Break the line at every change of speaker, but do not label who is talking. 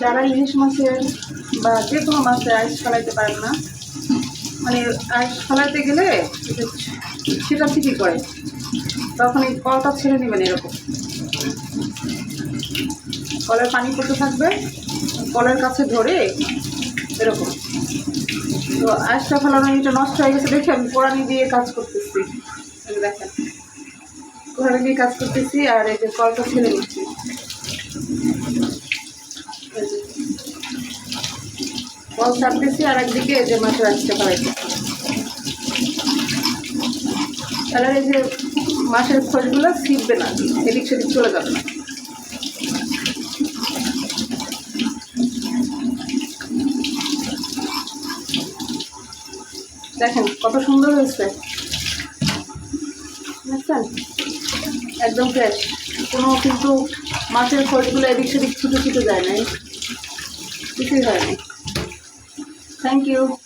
যারা ইলিশ মাছের বা যে কোনো মাছের আইস ফেলাইতে পারেন না মানে আইস ফেলাইতে গেলে সেটা ঠিকই করে, তখন এই কলটা ছেড়ে নেবেন এরকম। কলের পানি পড়তে থাকবে, কলের কাছে ধরে এরকম। তো আইসটা ফেলানো এটা নষ্ট হয়ে গেছে, দেখে আমি কোরআনি দিয়ে কাজ করতেছি। দেখেন কোরআনি দিয়ে কাজ করতেছি আর এই যে কলটা ছেড়ে নিচ্ছি এই যে। কল ছাড়তেছি আর একদিকে যে মাছের আইসটা ফেলাইছি তাহলে এই যে মাছের খোঁজগুলো ছিটবে না, এদিক সেদিক চলে যাবে না। দেখেন কত সুন্দর হয়েছে। দেখছেন? একদম ফ্রেশ কোনো কিন্তু মাছের খোঁজগুলো এদিক সেদিক ছুটে ছুটে যায় নাই। কিছুই হয়নি Thank you.